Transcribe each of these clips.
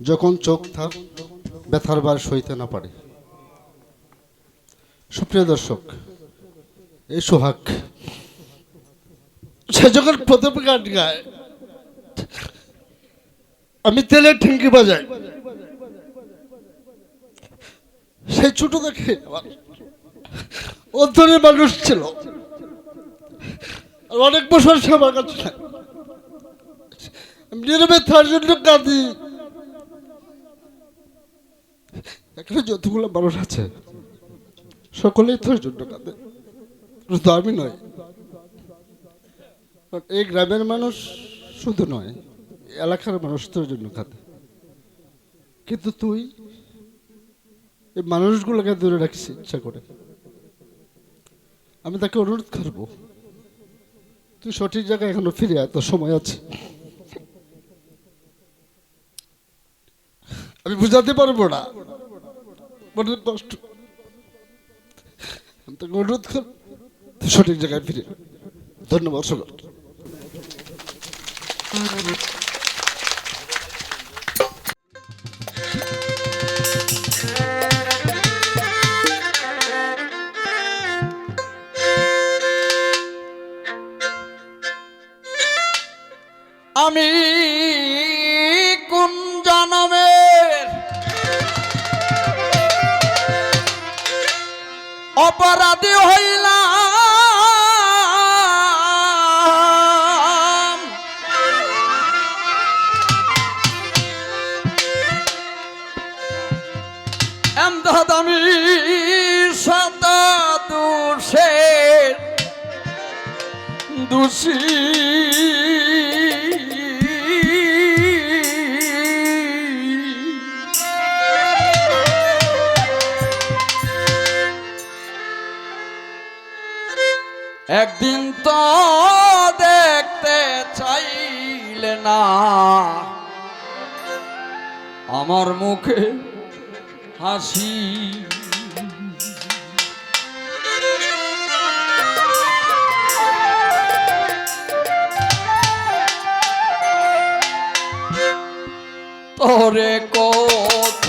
যখন চোখ থাক, ব্যথার বার সইতে না পারে। সুপ্রিয় দর্শক, এই সোহাগ, সে যখন প্রথম গান গায়, আমি তেলে ঠিঙ্কি বাজাই। সেই ছোট দেখে অধ্যয়নের মানুষ ছিল। অনেক বছর সে আমার কাছে। আমি নীরবে তার জন্য কাঁদি। এখানে যতগুলো মানুষ আছে, সকলেই তোর জন্য কাঁদে। শুধু আমি নয় এই গ্রামের মানুষ শুধু নয়, এলাকার মানুষ তোর জন্য কাঁদে। কিন্তু তুই এই মানুষগুলোকে দূরে রাখিস, ইচ্ছা করে। আমি তাকে অনুরোধ করব, তুই সঠিক জায়গায় এখনও ফিরে তোর সময় আছে। আমি বুঝাতে পারব না। মনের কষ্ট অনুরোধ কর সঠিক জায়গায় ফিরে। ধন্যবাদ সকল অপরাধী হইলাম। এমদাদ আমি শত দোষের দোষী। একদিন তো দেখতে চাইলে না। আমার মুখে হাসি। তোরে কত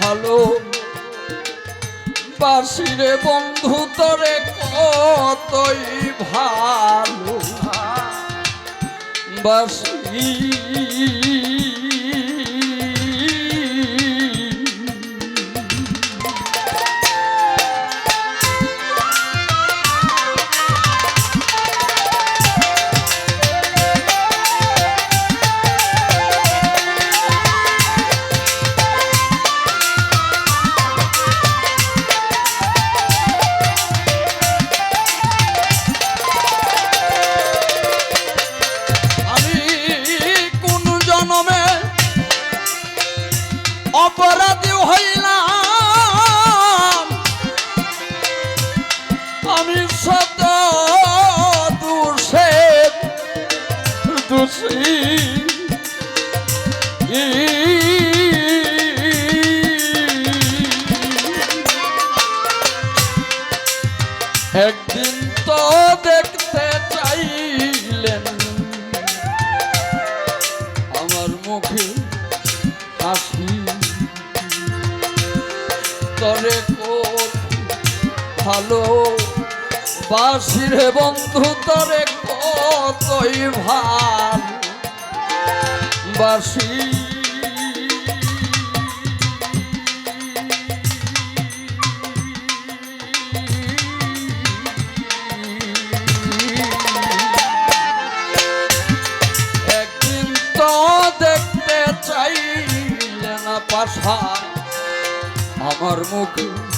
ভালো বাসিরে বন্ধু তরে কতই ভালো বাসি একদিন তো দেখতে চাইলেন। আমার মুখে হাসি। তরে ভালো বাসিরে বন্ধু, তরে কতই ভালো বাসি। পাশা আমার মুখে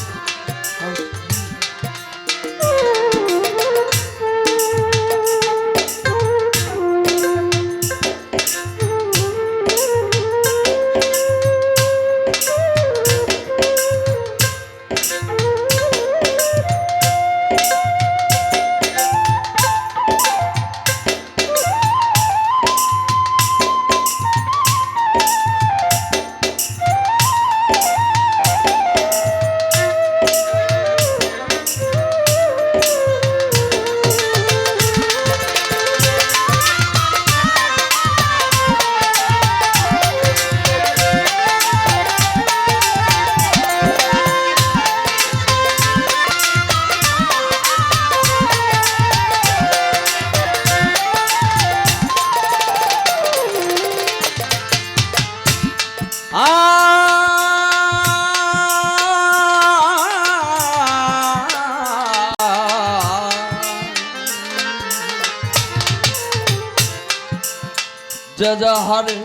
যে যাহারে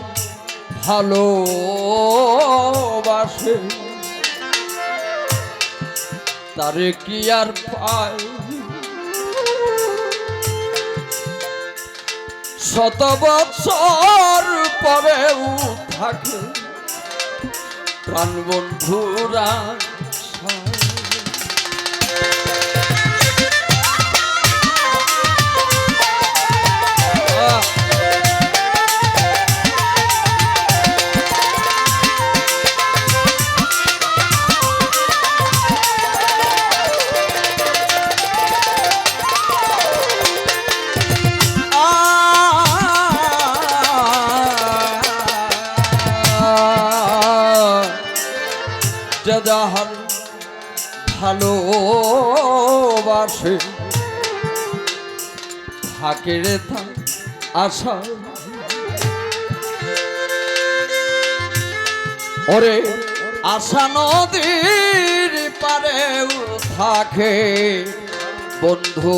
ভালোবাসে তারে কি আর পায়? শত বছর পরেও থাকে প্রাণ বন্ধুরা যাহার ভালোবাসে। থাকে রে তা আশা। ওরে আশা নদীর পারেও থাকে বন্ধু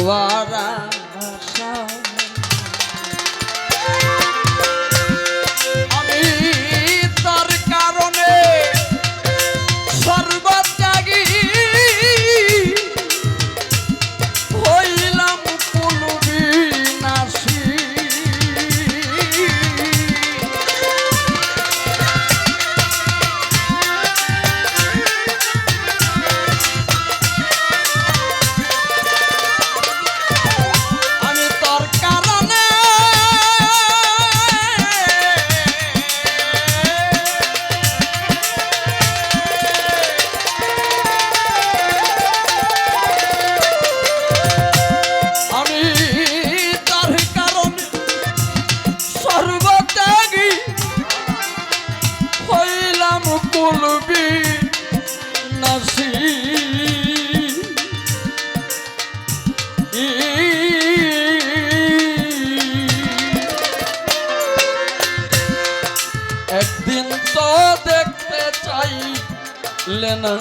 একদিন তো দেখতে চাইলে না।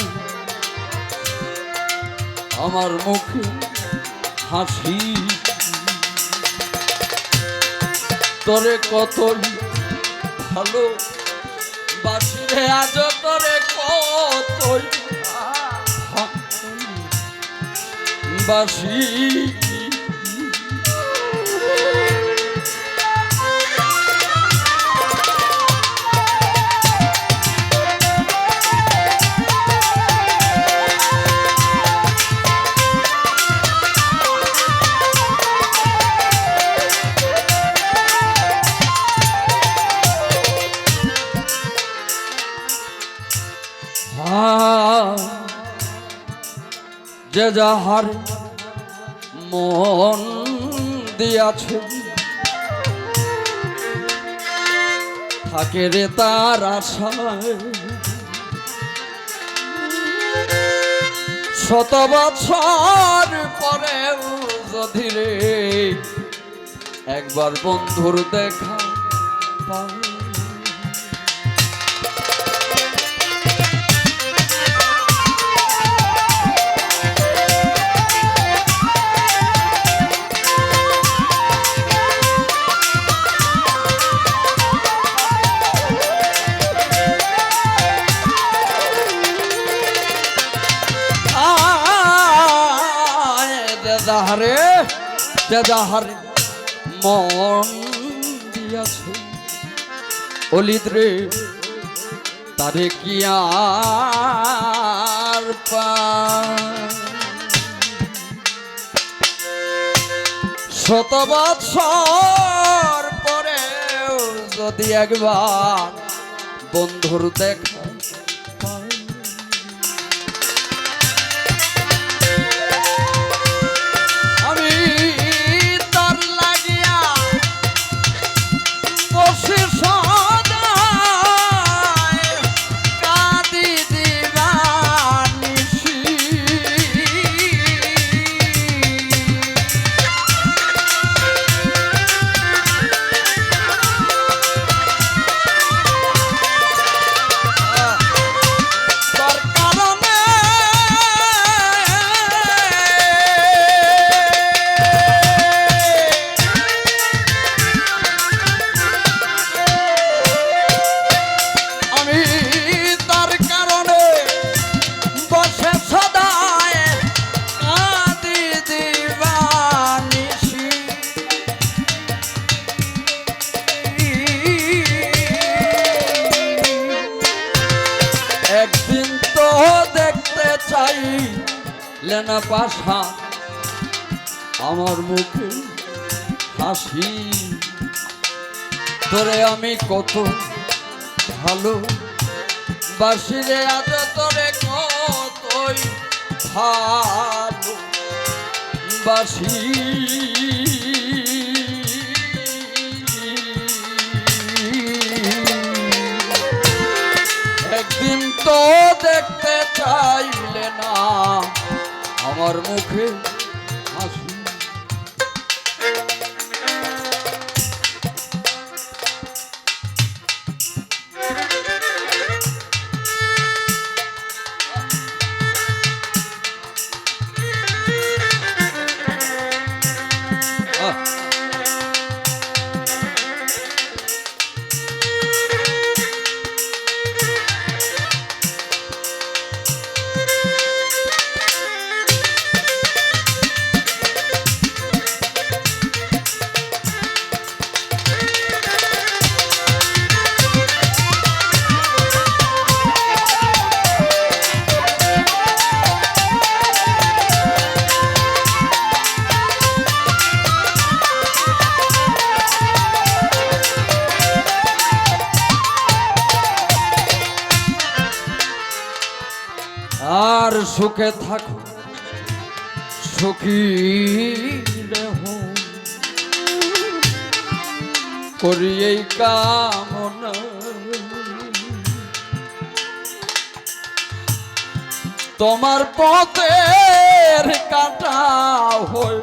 আমার মুখে হাসি। তোরে কতই ভালো বাসিরে আজ তোরে কতই বাসি যাহার মন দিয়াছে। থাকে রে তার শত বছর পরেও যদি রে একবার বন্ধুর দেখা পায় দেদাহারে দেদাহারে মন দিয়াছে অলিত রে, তারে কি আর? শত বছর পরেও যদি একবার বন্ধুর দেখা লেনা পাশা, আমার মুখে হাসি। তোরে আমি কত ভালো বাসিরে আজ তোরে কতই ভালো বাসি একদিন তো দেখতে চাইলে না আমার মুখে হাসি দেহ করি এই কামনা তোমার পথের কাটা হই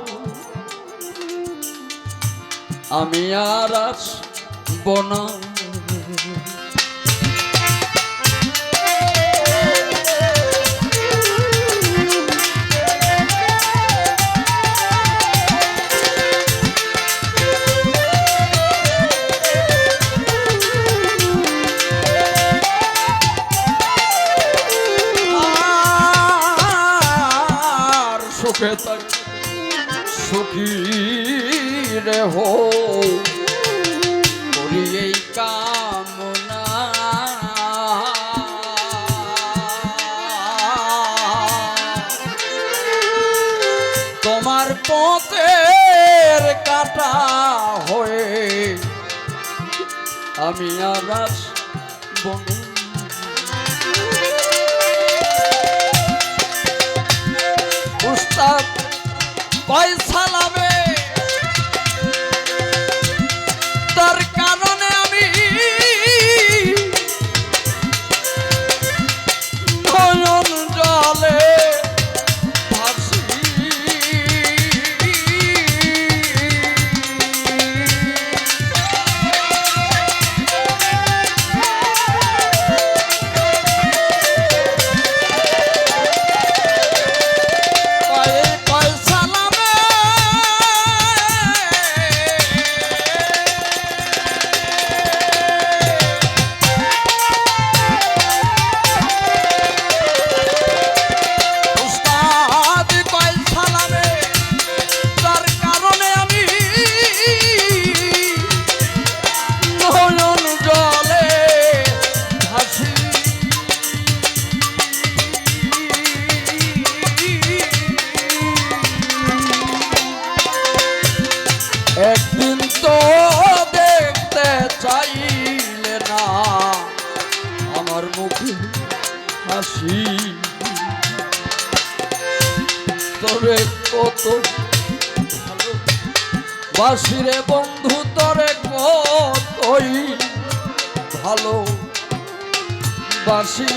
আমি আর আসব না। সুখী রে হো। করি এই তোমার পথের কাটা হয়ে আমি আর বন উস্তাদ ভালো বাসি